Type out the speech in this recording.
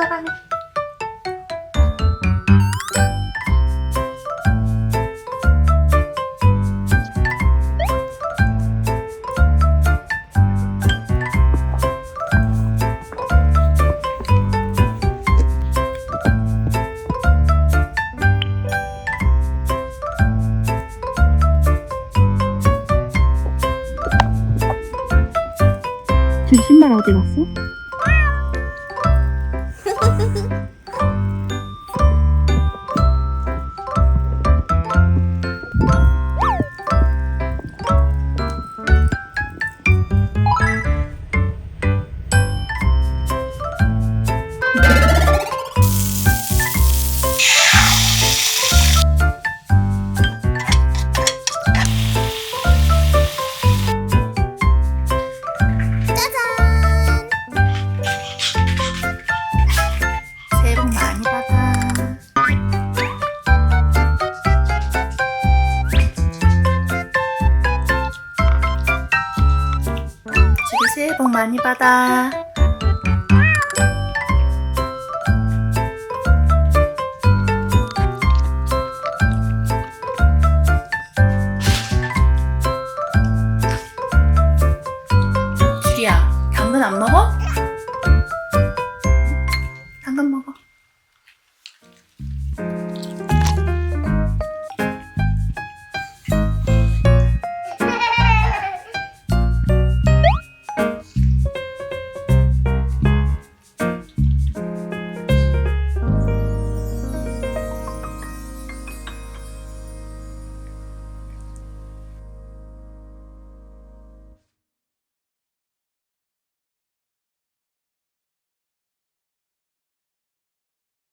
잘하네. 제 신발 어디 갔어? 저기 새해 복 많이 받아.